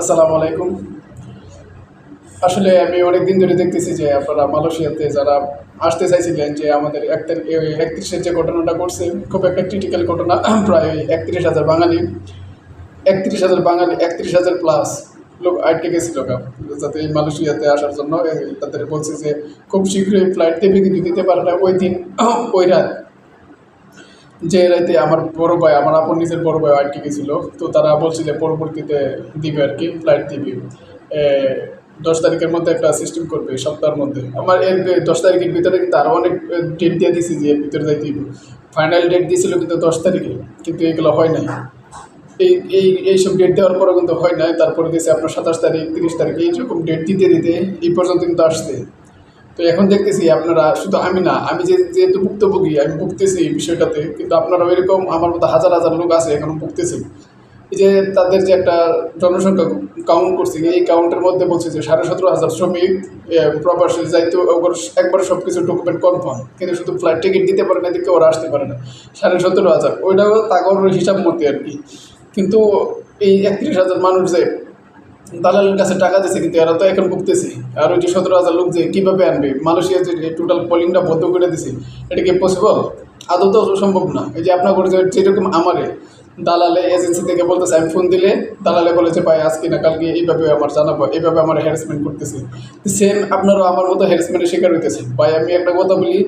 আসসালামু আলাইকুম। আসলে আমি অনেক দিন ধরে দেখতেছি যে আপনারা মালয়েশিয়াতে যারা আসতে চাইছিলেন যে আমাদের এক তারিখ একত্রিশের যে ঘটনাটা ঘটছে, খুব একটা ক্রিটিক্যাল ঘটনা প্রায় ওই একত্রিশ হাজার বাঙালি, একত্রিশ হাজার বাঙালি, একত্রিশ হাজার প্লাস লোক আটকে গেছিল যাতে এই মালয়েশিয়াতে আসার জন্য তাদের বলছে যে খুব শীঘ্রই ফ্লাইট দেবে, কিন্তু দিতে পারে না। ওই দিন ওই রাত যে রাইতে আমার বড় ভাই, আমার আপন নিজের বড় ভাই আটকে গেছিল, তো তারা বলছিল পরবর্তীতে দিবে আর কি ফ্লাইট দিবে। দশ তারিখের মধ্যে একটা সিস্টেম করবে সপ্তাহের মধ্যে। আমার এর দশ তারিখের ভিতরে কিন্তু আরও অনেক ডেট দিয়ে দিয়েছি যে এর ভিতরে যাইতে ফাইনাল ডেট দিয়েছিল কিন্তু দশ তারিখে, কিন্তু এগুলো হয় নাই। এই এই, এইসব ডেট দেওয়ার পরে কিন্তু হয় নাই, তারপরে দিয়েছে আপনার সাতাশ তারিখ, তিরিশ তারিখ, এইরকম ডেট দিতে দিতে এই পর্যন্ত কিন্তু আসছে। তো এখন দেখতেছি আপনারা, শুধু আমি না, আমি যে যেহেতু ভুক্তভোগী, আমি ভুগতেছি এই বিষয়টাতে, কিন্তু আপনারা এরকম আমার মতো হাজার হাজার লোক আছে এখন ভুগতেছে। এই যে তাদের যে একটা জনসংখ্যা কাউন্ট করছে, এই কাউন্টের মধ্যে বলছে যে সাড়ে সতেরো হাজার শ্রমিক প্রবাসী যাইতে একবার সব কিছু ডকুমেন্ট কনফার্ম কিন্তু শুধু ফ্লাইট টিকিট দিতে পারে না, এদিকে ওরা আসতে পারে না। সাড়ে সতেরো হাজার, ওইটাও তাগর হিসাব মতে আর কি। কিন্তু এই একত্রিশ হাজার মানুষ যে দালালের কাছে টাকা দিছে, কিন্তু এরা তো এখন ভুগতেছে। আর ওই যে সতেরো হাজার লোক যে কীভাবে আনবে? মালয়েশিয়া যে টোটাল পলিংটা বন্ধ করে দিছে, এটা কি পসিবল আদৌ তো সম্ভব না। এই যে আপনার যে যেরকম আমারে, দালালে এজেন্সি থেকে বলতেছে, আমি ফোন দিলে দালালে বলেছে, ভাই, আজকে না কালকে এইভাবে আমার জানাব, এইভাবে আমার হ্যারাসমেন্ট করতেছে। সেম আপনারও আমার মতো হ্যারাসমেন্টের শিকার হইতেছে। ভাই, আমি একটা কথা বলি,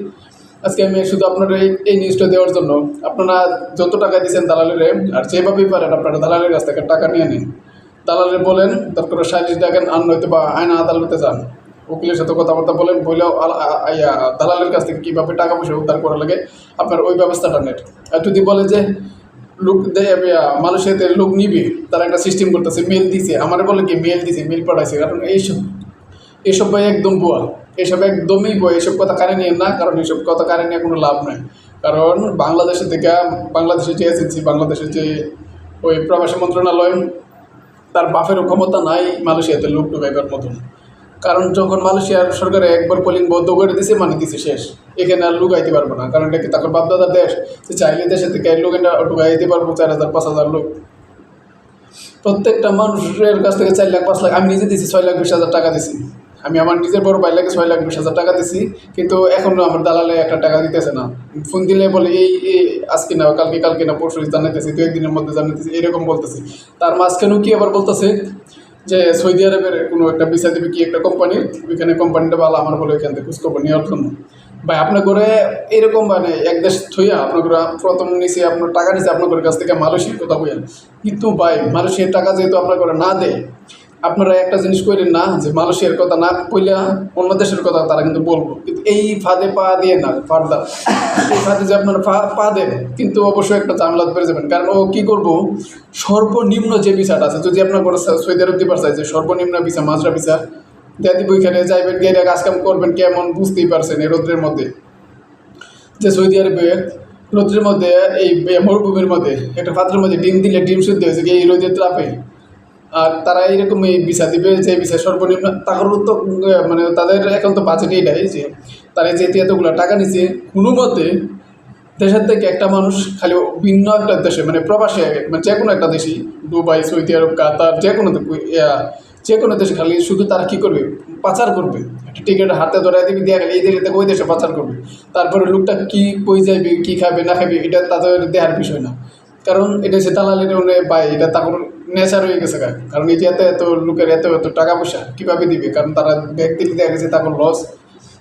আজকে আমি শুধু আপনার এই এই নিউজটা দেওয়ার জন্য, আপনারা যত টাকা দিয়েছেন দালালের, আর যেভাবেই পারেন আপনারা দালালের কাছ থেকে টাকা নিয়ে নিন। দালালে বলেন দরকার সালিশ ডাকেন আর নয়তো বা আয়না আদালতে যান উকিলের সাথে কথাবার্তা বলেন, বইলেও দালালের কাছ থেকে কীভাবে টাকা পয়সা উদ্ধার করা লাগে, আপনার ওই ব্যবস্থাটা নেট। আর যদি বলে যে, লোক দেয় মানুষের লোক নিবে, তারা একটা সিস্টেম করতেছে মেল দিছে। আমার বলে কি মেল দিছে মেল পাঠাইছে। কারণ এইসব, এসব ভাই একদম ভুয়া। এসব একদমই ভুয়া। এসব কথা কানে নিয়ে না, কারণ এসব কথা কানে নিয়ে কোনো লাভ নাই। কারণ বাংলাদেশের থেকে, বাংলাদেশের যে এজেন্সি বাংলাদেশের যে ওই প্রবাসী মন্ত্রণালয় তার বাফের ক্ষমতা নাই মালয়েশিয়াতে লোক ঢুকাইবার মতন। কারণ যখন মালয়েশিয়ার সরকারে একবার কলিং বন্ধ করে দিছে মানে দিছে শেষ। এখানে আর লুকাইতে পারব না, কারণ এটা কি তাকে বাপদাদার দেশ? সে চাইলে দেশে থেকে লোক এটা ঢুকাইতে পারব চার হাজার, পাঁচ হাজার লোক। প্রত্যেকটা মানুষের কাছ থেকে চার লাখ, পাঁচ লাখ, আমি নিজে দিছি, ছয় লাখ, বিশ হাজার টাকা দিছি। আমি আমার নিজের বড় ভাই লাগে ছয় লাখ বিশ হাজার টাকা দিছি, কিন্তু এখনও আমার দালালে একটা টাকা দিতেছে না। ফোন দিলে বলে, এই আজকে না, কালকে কালকে না, পরশু জানাইতেছি, দু একদিনের মধ্যে জানাইতেছি। এরকম বলতেছে। তার মাঝখানেও কি আবার বলতেছে? যে সৌদি আরবের কোনো একটা ভিসা দেবে কি একটা কোম্পানির ওইখানে কোম্পানিটা ভালো, আমার বলে ওইখান থেকে খোঁজখবর নেওয়ার জন্য। ভাই, আপনার করে এরকম মানে এক দেশ থইয়া আপনার প্রথম নিচে আপনার টাকা নিচে আপনার কাছ থেকে মালয়েশিয়ার কথা বলেন কিন্তু ভাই, মালয়েশিয়ার টাকা যেহেতু আপনার করে না দেয় আপনারা একটা জিনিস করেন না, যে মালয়েশিয়ার কথা না কইলা অন্য দেশের কথা তারা কিন্তু বলব। কিন্তু এই ফাঁদে পা দিয়ে না, ফার্দার। এই ফাঁদে যে আপনারা পা দেন, কিন্তু অবশ্যই একটা ঝামেলা পেরে যাবেন। কারণ ও কী করব? সর্বনিম্ন যে ভিসাটা আছে, যদি আপনার করে সৌদি আরব দিবার চাই যে সর্বনিম্ন ভিসা মাজরা ভিসা দেয়া দিব ওইখানে, যাইবেন কাজ কাম করবেন, কেমন বুঝতেই পারছেন এই রোদ্রের মধ্যে। যে সৌদি আরবে রোদ্রের মধ্যে, এই মরুভূমির মধ্যে, একটা পাত্রের মধ্যে ডিম দিলে ডিম শুদ্ধ হয়েছে এই রোদের তাপে। আর তারা এইরকম এই ভিসা দিবে, যে ভিসা সর্বনিম্ন তাদের তো মানে তাদের এখন তো বাজেট এইটাই যে তারা যে এতগুলো টাকা নিচ্ছে কোনো মতে দেশের থেকে একটা মানুষ খালি ভিন্ন একটা দেশে মানে প্রবাসী মানে যে কোনো একটা দেশই, দুবাই, সৌদি আরব, কাতার, যে কোনো যে কোনো দেশে খালি শুধু তারা কী করবে? পাচার করবে। একটা টিকিট হাতে ধরে দিবি, দিয়ে গেলে এই দেশে থেকে ওই দেশে পাচার করবে। তারপরে লোকটা কী কই যাইবে, কী খাবে, না খাবে এটা তাদের দেহার বিষয় না। কারণ এটা হচ্ছে দালালের পাই এটা তারপর নেচার হয়ে গেছে। কারণ এই যে এত এত লোকের এত এত টাকা পয়সা কীভাবে দিবে? কারণ তারা ব্যক্তি দেখা গেছে তারপর লস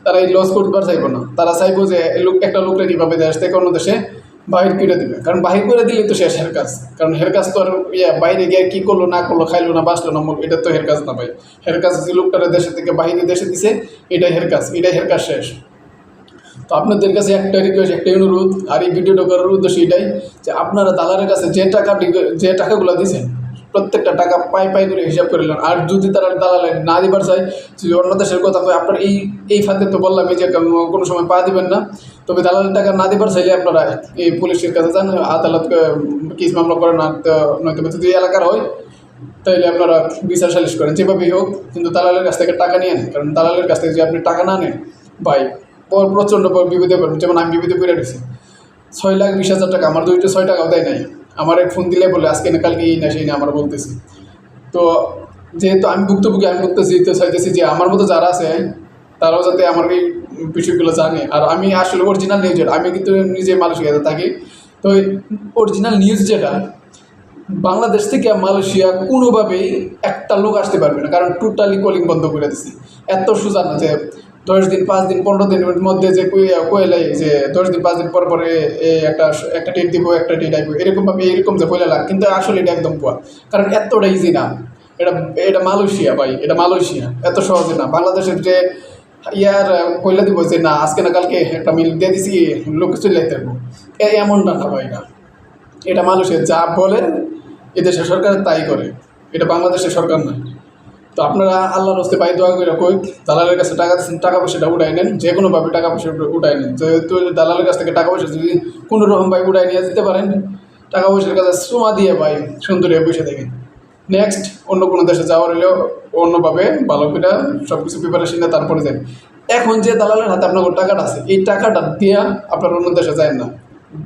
তারা এই লস করতে চাইব না। তারা চাইব যে লোক একটা লোকরা কীভাবে দেশ থেকে অন্য দেশে বাহির করে দিবে? কারণ বাহির করে দিলে তো শেষ হের কাজ। কারণ হের কাজ তো আর ইয়া, বাইরে গিয়ে কী করল, না করল, খাইলো, না বাঁচলো, না এটা তো হের কাজ না ভাই। হের কাজ যে লোকটারা দেশের থেকে বাহিরে দেশে দিছে, এটাই হের কাজ, এটাই হের কাজ শেষ। তো আপনাদের কাছে একটা রিকোয়েস্ট একটা অনুরোধ, আর এই ভিডিওটা করার উদ্দেশ্য এটাই যে আপনারা দালালের কাছে যে টাকা যে টাকাগুলো দিয়েছেন প্রত্যেকটা টাকা পাই পাই করে হিসাব করে নেন আর যদি তারা দালালে না দিবার চায়, যদি অন্য দেশের কথা কয়, আপনার এই এই ফাঁদে তো বললাম, এই যে কোনো- সময় পা দিবেন না। তবে দালালের টাকা না দিবার চাইলে আপনারা এই পুলিশের কাছে যান, আদালত কেস মামলা করেন আর নয়তো যদি এলাকার হয়, তাইলে আপনারা বিচার সালিশ করেন। যেভাবেই হোক, কিন্তু দালালের কাছ থেকে টাকা নিয়ে নেন। কারণ দালালের কাছ থেকে যদি আপনি টাকা না নেন, ভাই পর প্রচণ্ড পর বিপদে পড়বেন। যেমন আমি বিপদে পড়ে রয়েছি। ছয় লাখ বিশ হাজার টাকা, আমার দুইটা ছয় টাকাও দেয় নাই। আমার এক ফোন দিলে বলে, আজকে না, কালকে এই না, সেই না, আমার বলতেছি। তো যেহেতু আমি ভুক্তভোগী, আমি ভুক্তছি তো চাইতেছি যে আমার মতো যারা আছে, তারাও যাতে আমার এই বিষয়গুলো জানে। আর আমি আসলে অরিজিনাল নিউজের আমি কিন্তু নিজে মালয়েশিয়াতে থাকি। তো অরিজিনাল নিউজ যেটা, বাংলাদেশ থেকে মালয়েশিয়া কোনোভাবেই একটা লোক আসতে পারবে না, কারণ টোটালি কলিং বন্ধ করে দিছি। এত সোজা না যে দশ দিন, পাঁচ দিন, পনেরো দিনের মধ্যে যে কইলে যে দশ দিন, পাঁচ দিন পর পরে একটা একটা ডেট দিব, একটা ডেট আসব এরকমভাবে এরকম যে বলে লাগ, কিন্তু আসলে এটা একদম পুয়া কারণ এতটা ইজি না। এটা এটা মালয়েশিয়া ভাই, এটা মালয়েশিয়া, এত সহজে না। বাংলাদেশের যে ইয়ার কইলে দিব যে না, আজকে না কালকে একটা মিল দিয়ে দিছি, লোক চলে যেতে পারব। এ, এমনটা না ভাই, না। এটা মানুষের যা বলে এদেশের সরকার তাই করে। এটা বাংলাদেশের সরকার না। তো আপনারা আল্লাহর হস্তে পাই দোয়া করে কই, দালালের কাছে টাকা টাকা পয়সাটা উঠাই নেন যে কোনোভাবে টাকা পয়সা উঠাই নেন। যেহেতু দালালের কাছ থেকে টাকা পয়সা যদি কোনো রকম ভাই উঠাই নিয়ে যেতে পারেন, টাকা পয়সার কাছে সুমা দিয়ে ভাই সুন্দর বসে থাকেন নেক্সট অন্য কোনো দেশে যাওয়ার হলেও অন্যভাবে ভালো করে সব কিছু প্রিপারেশন নিয়ে তারপরে যান এখন যে দালালের হাতে আপনার টাকাটা আছে, এই টাকাটা দিয়ে আপনার অন্য দেশে যায় না।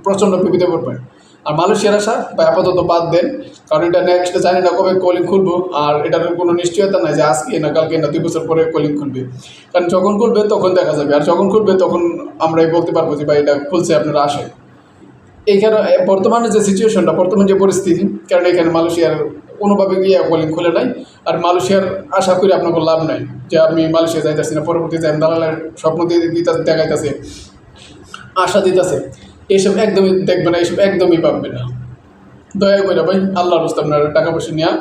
প্রচণ্ড বিপদে পড়বেন। আর মালয়েশিয়ার আসা বা আপাতত বাদ দেন, কারণ এটা নেক্সট জানি না কবে কলিং খুলবো, আর এটার কোনো নিশ্চয়তা নাই যে আজকে না কালকে না দুই বছর পরে কলিং খুলবে। কারণ যখন খুলবে, তখন দেখা যাবে, আর যখন খুলবে, তখন আমরাই বলতে পারব যে, ভাই, এটা খুলছে আপনারা আসে এইখানে বর্তমানে যে সিচুয়েশনটা বর্তমান যে পরিস্থিতি, কারণ এখানে মালয়েশিয়ার কোনোভাবে গিয়ে কলিং খুলে নাই, আর মালয়েশিয়ার আশা করি আপনাকে লাভ নাই, যে আমি মালয়েশিয়া যাইতেছি না, পরবর্তীতে দালালের স্বপ্ন দিয়ে দিতে দেখাইতেছে, আশা দিতেছে। এইসব একদমই দেখবে না এইসব একদমই পাবে না। দয়া করে ভাই, আল্লাহর হস্তে আপনার টাকা পয়সা নেওয়া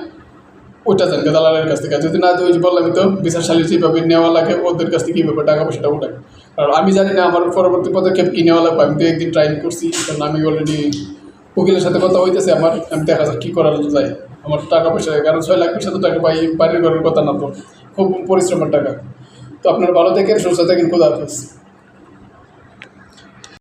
ওইটা জানবে দালালের কাছ থেকে। যদি না ওই বললাম তো, বিচার বিচারশালী যেভাবে নেওয়া লাগে, ওদের কাছ থেকে কীভাবে টাকা পয়সাটা ওঠায় কারণ আমি জানি না, আমার পরবর্তী পদক্ষেপ কী নেওয়া লাগবে, আমি তো একদিন ট্রাই করছি, কারণ আমি অলরেডি উকিলের সাথে কথা হইতেছে আমার, আমি দেখা যাক কী করার যায়। আমার টাকা পয়সা, কারণ ছয় লাখ পয়সা তো টাকা পাই, বাড়ির ঘরের কথা না তো, খুব পরিশ্রমের টাকা। তো আপনার ভালো থাকেন, সুস্থ থাকেন, খুদা হাফেজ।